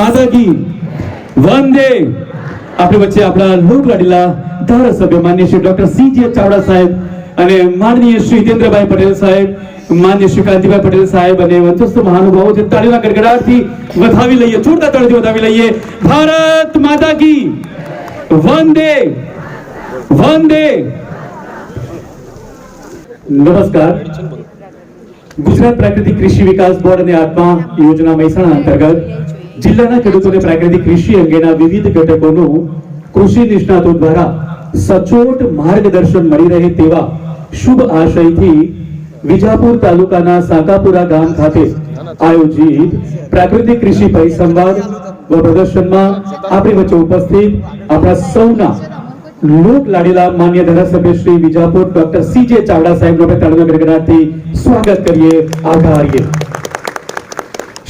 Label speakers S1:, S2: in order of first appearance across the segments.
S1: માતા કી વંદે. આપણી વચ્ચે આપણા લોક ધારાસભ્ય માન્ય શ્રી ડોક્ટર સી ચાવડા સાહેબ અને માનનીય શ્રી હિતેન્દ્રભાઈ પટેલ સાહેબ માન્ય શ્રી કાંતિભાઈ પટેલ સાહેબ અને વંચસ્થ મહાનુભાવો છે તાળીના ગડગડાટથી વધાવી લઈએ, જોરદાર તાળીથી વધાવી લઈએ. ભારત માતા કી વંદે. વંદે. નમસ્કાર. ગુજરાત પ્રાકૃતિક કૃષિ વિકાસ બોર્ડ અને આત્મા યોજના મહેસાણા અંતર્ગત જિલ્લાના ખેડૂતોને પ્રાકૃતિક કૃષિ અંગેના વિવિધ ઘટકોનું કૃષિ નિષ્ણાતો દ્વારા સચોટ માર્ગદર્શન મળી રહે તેવા શુભ આશયથી વિજાપુર તાલુકાના સાકાપુરા ગામ ખાતે આયોજિત પ્રાકૃતિક કૃષિ પરિસંવાદ વ પ્રદર્શનમાં આપણી વચ્ચે ઉપસ્થિત આપણા સૌના લોક લાડીલા માન્ય ધારાસભ્ય શ્રી વિજાપુર ડોક્ટર સી જે ચાવડા સાહેબનો આપણે તાળીના ગડગડાટથી સ્વાગત કરીએ. આભારીએ.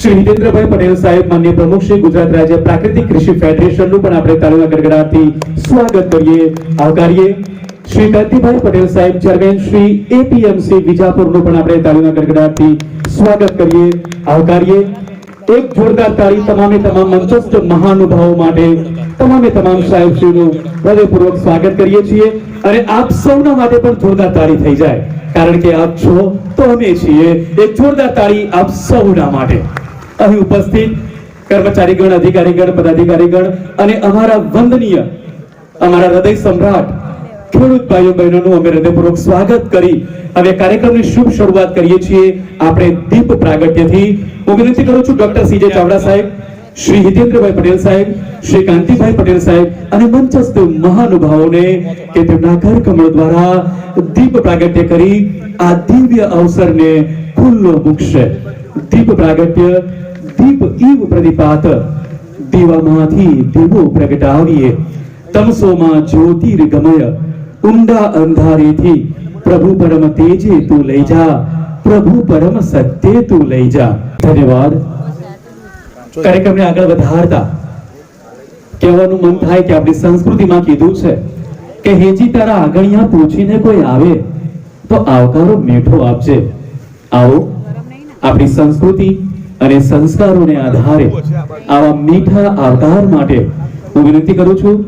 S1: શ્રી હિતેન્દ્રભાઈ પટેલ સાહેબ, માન્ય પ્રમુખ શ્રી ગુજરાત રાજ્ય પ્રાકૃતિક કૃષિ ફેડરેશનનું પણ આપણે તાલુકા ગડગડાથી સ્વાગત કરીએ, આવકારીએ. શ્રી કાંતિભાઈ પટેલ સાહેબ, ચેરમેન શ્રી એપીએમસી વિજાપુરનું પણ આપણે તાલુકા ગડગડાથી સ્વાગત કરીએ, આવકારીએ. એક જોરદાર તાળી તમામે તમામ મંચસ્થ મહાનુભાવો માટે તમામે તમામ સાહેબશ્રીનું હૃદયપૂર્વક સ્વાગત કરીએ છીએ અને આપ સૌના માટે પણ જોરદાર તાળી થઈ જાય. કારણ કે આપ છો તો અમે છીએ. એક જોરદાર તાળી આપ સૌના માટે. અહીં ઉપસ્થિત કર્મચારીગણ, અધિકારીગણ, પદાધિકારીગણ અને અમારા વંદનીય, અમારા હૃદય સમ્રાટ ખેડૂત ભાઈઓ બહેનોનું અમે હૃદયપૂર્વક સ્વાગત કરી. હવે કાર્યક્રમની શુભ શરૂઆત કરીએ છીએ આપણે દીપ પ્રાગટ્યથી. હું વિનંતી કરું છું ડોક્ટર સીજે ચાવડા સાહેબ, શ્રી હિતેન્દ્રભાઈ પટેલ સાહેબ, શ્રી કાંતિભાઈ પટેલ સાહેબ અને મંચસ્થ મહાનુભાવોને કે તેમના ઘર કમળ દ્વારા દીપ પ્રાગટ્ય કરી આ દિવ્ય અવસરને ખુલ્લો મૂકશે. દીપ પ્રાગટ્ય દીપ ઈવ પ્રદીપાત દીવામાંથી દીવો પ્રગટાવીએ તમસોમાં જ્યોતિર્ગમય ઊંડા અંધારેથી પ્રભુ પરમ તેજે તું લઈ જા પ્રભુ પરમ સત્યે તું લઈ જા ધન્યવાદ કાર્યક્રમને આગળ વધારતા કહેવાનું મન થાય કે આપણી સંસ્કૃતિમાં કીધું છે કે હેજી તારા આગળિયા પૂછીને કોઈ આવે તો આવકારો મીઠો આપજે આવો આપણી સંસ્કૃતિ અને સંસ્કારોને આધારે આવા મીઠા આવકાર માટે હું વિનંતી કરું છું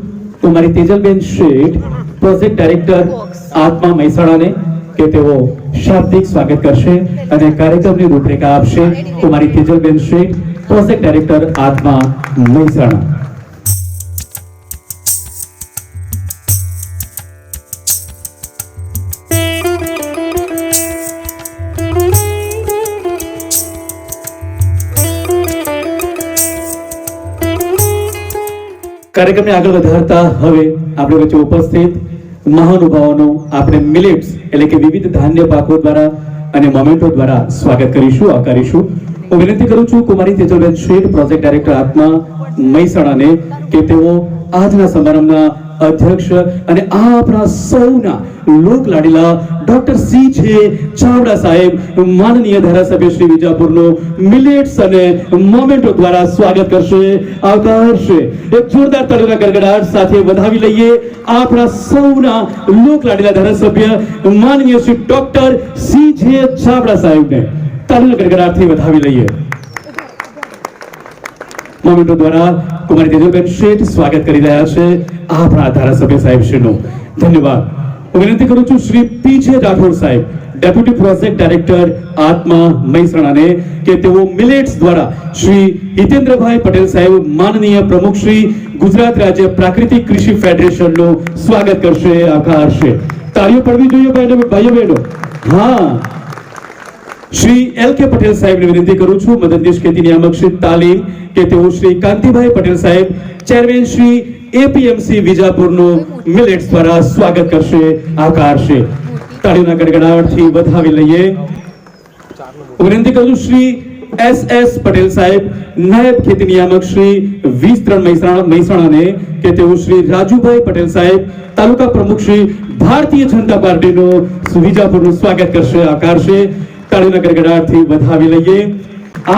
S1: તો મારી તેજલબેન શેઠ પ્રોજેક્ટ ડાયરેક્ટર આત્મા મહેસાણાને કે તેઓ શાબ્દિક સ્વાગત કરશે અને કાર્યક્રમની રૂપરેખા આપશે તો મારી તેજલબેન શેઠ પ્રોજેક્ટ ડાયરેક્ટર આત્મા મહેસાણા. કાર્યક્રમને આગળ વધારતા હવે આપણે વચ્ચે ઉપસ્થિત મહાનુભાવોનું આપણે મિલેટ્સ એટલે કે વિવિધ ધાન્ય પાકો દ્વારા અને મોમેન્ટો દ્વારા સ્વાગત કરીશું, આવકારીશું. હું વિનંતી કરું છું, કુમારી તેજલબેન શેઠ, પ્રોજેક્ટ ડાયરેક્ટર આત્મા મહેસાણાને કે તેઓ આજના સમારંભના અધ્યક્ષ અને આ આપણા સૌના લોક લાડીલા ડોક્ટર સી છે ચાવડા સાહેબ, માનનીય ધારાસભ્ય શ્રી વિજાપુરનો મિલેટ્સ અને મોમેન્ટો દ્વારા સ્વાગત કરશે. આવકારશે. એક જોરદાર તળના ગડગડાટ સાથે વધાવી લઈએ આપણા સૌના લોક લાડીલા ધારાસભ્ય, માનનીય શ્રી ડોક્ટર સી જે ચાવડા સાહેબને. તળના ગડગડાટથી વધાવી લઈએ. મોમેન્ટો દ્વારા કુમારી તેજલબેન શેઠ સ્વાગત કરી રહ્યા છે આપણા ધારાસભ્ય સાહેબ શ્રીનું. ધન્યવાદ. હું વિનંતી કરું છું શ્રી પી રાઠોડ સાહેબ, ડેપ્યુટી પ્રોજેક્ટ ડાયરેક્ટર આત્મા મહેસાણાને કે તેઓ મિલેટ્સ દ્વારા શ્રી હિતેન્દ્રભાઈ પટેલ સાહેબ, માનનીય પ્રમુખ શ્રી ગુજરાત રાજ્ય પ્રાકૃતિક કૃષિ ફેડરેશનનું સ્વાગત કરશે આભારશે તાળીઓ પડવી જોઈએ ભાઈઓ બહેનો. હા. શ્રી એલ કે પટેલ સાહેબને વિનંતી કરું છું મદદનીશ ખેતી નિયામક શ્રી તાલીમ કે તેઓ શ્રી કાંતિભાઈ પટેલ સાહેબ, ચેરમેન શ્રી એપીએમસી વિજાપુરનું મિલેટ્સ દ્વારા સ્વાગત કરશે આવકારશે તાળીઓના ગડગડાટથી વધાવી લઈએ. વિનંતી કરું શ્રી એસ એસ પટેલ સાહેબ, નાયબ ખેતી નિયામક શ્રી વીસ મહેસાણાને કે તેઓ શ્રી રાજુભાઈ પટેલ સાહેબ, તાલુકા પ્રમુખ શ્રી ભારતીય જનતા પાર્ટીનો વિજાપુરનું સ્વાગત કરશે આકારશે તાળીના ગડગડાટથી વધાવી લઈએ.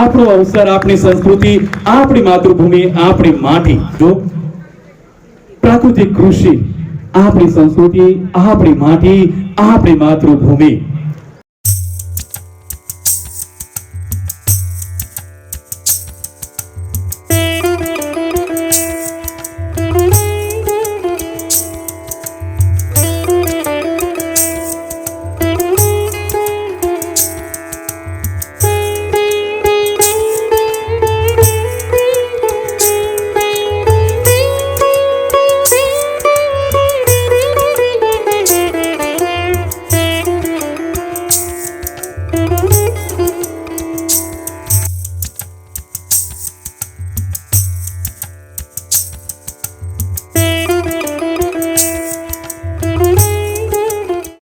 S1: આપણો અવસર, આપણી સંસ્કૃતિ, આપણી માતૃભૂમિ, આપણી માટી. જો પ્રાકૃતિક કૃષિ, આપણી સંસ્કૃતિ, આપણી માટી, આપણી માતૃભૂમિ.